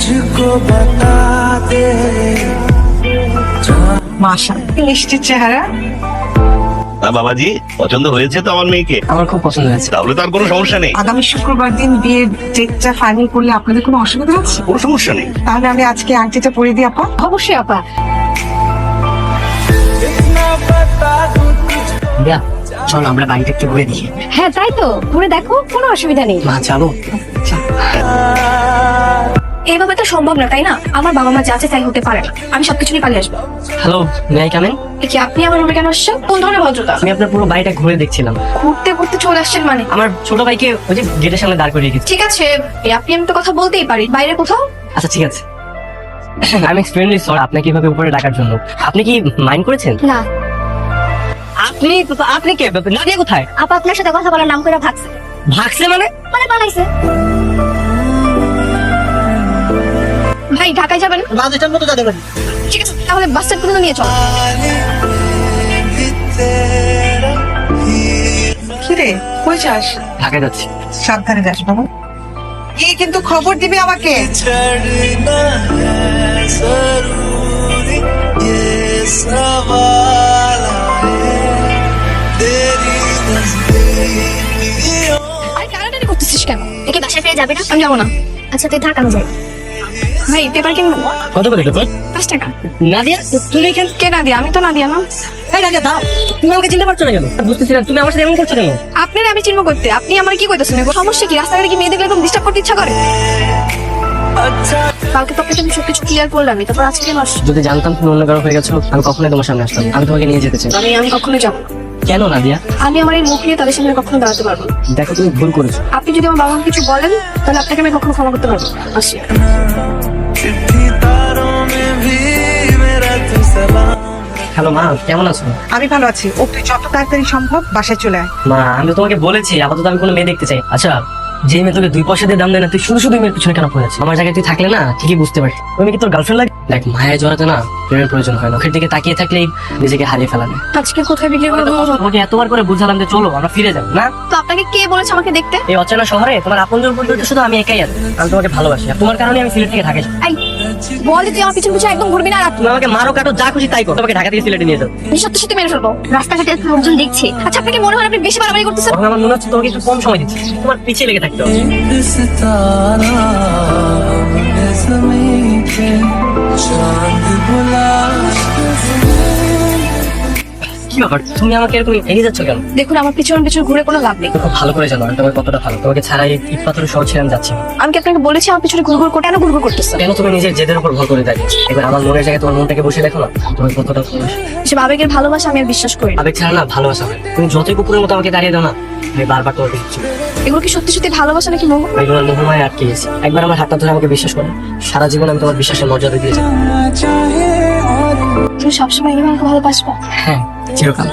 मुझको बता दे মাশা মিষ্টি চেহারা তা বাবাজি পছন্দ হয়েছে তো আমার মেয়েকে আমার খুব পছন্দ হয়েছে তাহলে তো আর কোনো সমস্যা নেই আগামী শুক্রবার দিন বিয়ের ডেটটা ফাইনাল করলে আপনাদের কোনো অসুবিধা আছে কোনো সমস্যা নেই তাহলে আমি আজকে আংটিটা পরে দিই আপা অবশ্যই আপা इतना बता दूं तुझको দিয়া চলো আমরা বাড়িটা একটু ঘুরে দিই হ্যাঁ তাই তো ঘুরে দেখো কোনো অসুবিধা নেই মা চলো এইভাবে তো সম্ভব না তাই না? আমার বাবা মা যা চায় তাই হতে পারে না। আমি সবকিছু নিয়ে পালিয়ে আসব। হ্যালো কামেন এ কি আপনি আমার রুমে কেন আসছেন? কোন ধরনের ভদ্রতা? আমি আপনার পুরো বাড়িটা ঘুরে দেখছিলাম। ঘুরতে ঘুরতে চলে আসছেন মানে? আমার ছোট ভাইকে ওই যে গেটের সামনে দাঁড় করিয়ে রেখেছি ঠিক আছে আপনি আমি তো কথা বলতেই পারি। বাইরে কোথাও? আচ্ছা ঠিক আছে। আমি এক্সপিরিয়েন্সলি সরি আপনাকে এভাবে উপরে ডাকার জন্য। আপনি কি মাইন্ড করেছেন? না। আপনি আপনি কে? নাদিয়া কোথায়? আপা আপনার সাথে কথা বলার নাম করে ভাগছে। ভাগছে মানে? মানে পালাইছে এই ঢাকায় যাবেন? বাস স্ট্যান্ড মতো যাবেন ঠিক আছে তাহলে বাস স্ট্যান্ড নিয়ে চল। কিরে কই যাস? ঢাকায় যাচ্ছি। সাবধানে যাস বাবা। গিয়ে কিন্তু খবর দিবে আমাকে। আর কারাটারি করতেছিস কেন? একে বাসায় ফিরে যাবে না? আমি যাব না। আচ্ছা তুই ঢাকা যাই। ভাই পেপার কিনবো? কত করে পেপার? পাঁচ টাকা। তুমি এখান কে আমি তো না। না আমার সাথে এমন করছ আমি চিনবো করতে। আপনি আমার কি সমস্যা কি? কি করতে ইচ্ছা করে? আচ্ছা। কালকে তোকে তারপর আজকে যদি জানতাম তুমি অন্য কারও হয়ে কখনোই তোমার সামনে আসতাম তোমাকে নিয়ে যেতে চাই। আমি কখনো কখনোই যাব কেন নাদিয়া? আমি আমার এই মুখ নিয়ে তাদের সামনে কখনো দাঁড়াতে পারব দেখো তুমি ভুল করেছ। আপনি যদি আমার বাবা কিছু বলেন তাহলে আপনাকে আমি কখনো ক্ষমা করতে পারব আসি। হ্যালো মা কেমন আছো? আমি ভালো আছি। ও তুই যত তাড়াতাড়ি সম্ভব বাসায় চলে আয়। মা আমি তোমাকে বলেছি আপাতত আমি কোনো মেয়ে দেখতে চাই। আচ্ছা যে মেয়ে তোকে দুই পয়সা দিয়ে দাম দেয় না তুই শুধু শুধু মেয়ের পিছনে কেন পড়ে আছিস? আমার জায়গায় তুই থাকলে না ঠিকই বুঝতে পারবি। তুমি কি তোর গার্লফ্রেন্ড লাগে? দেখ মায়ের জড়াতে না প্রেমের প্রয়োজন হয় না। ওখান দিকে তাকিয়ে থাকলেই নিজেকে হারিয়ে ফেলাবে। আজকে কোথায় বিক্রি করে দেবো তোমাকে এতবার করে বুঝালাম যে চলো আমরা ফিরে যাব না? তো আপনাকে কে বলেছে আমাকে দেখতে? এই অচেনা শহরে তোমার আপনজন বলতে শুধু আমি একাই আছি। আমি তোমাকে ভালোবাসি আর তোমার কারণে আমি সিলেট থেকে ঢাকা এসেছি। বলে তুই আমার পিছন পিছন একদম ঘুরবি না তুমি আমাকে মারো কাটো যা খুশি তাই করো। তোমাকে ঢাকা থেকে সিলেটে নিয়ে যাও আমি সত্যি সত্যি মেরে ফেলব। রাস্তাঘাটে লোকজন দেখছি। আচ্ছা আপনাকে মনে হয় আপনি বেশি বাড়াবাড়ি করতেছেন? আমার মনে হচ্ছে তোমাকে একটু কম সময় দিচ্ছি। তোমার পিছিয়ে লেগে থাকতে হবে। akin Saan ka wala কি ব্যাপার? তুমি আমাকে এরকম এগিয়ে যাচ্ছ কেন? দেখুন আমার পিছনে পিছন ঘুরে কোনো লাভ নেই। খুব ভালো করে জানো আমি তোমার কতটা ভালো তোমাকে ছাড়াই ইটপাথর সহ ছেড়ে আমি যাচ্ছি আমি কি আপনাকে বলেছি আমার পিছনে ঘুরঘুর করে কেন ঘুরঘুর করতেছো? কেন তুমি নিজের জেদের উপর ভর করে দাঁড়িয়েছো? এবার আমার মনের জায়গায় তোমার মনটাকে বসে দেখো না তোমার কতটা সে আবেগের ভালোবাসা আমি আর বিশ্বাস করি আবেগ ছাড়া না ভালোবাসা হয় তুমি যতই কুকুরের মতো আমাকে দাঁড়িয়ে দাও না আমি বারবার তোমার পিছু এগুলো কি সত্যি সত্যি ভালোবাসা নাকি মোহ? এগুলো মোহমায় আটকে গেছি। একবার আমার হাতটা ধরে আমাকে বিশ্বাস করো সারা জীবন আমি তোমার বিশ্বাসের মর্যাদা দিয়ে যাব। সবসময় এভাবে ভালোবাসবো? হ্যাঁ চিরকাল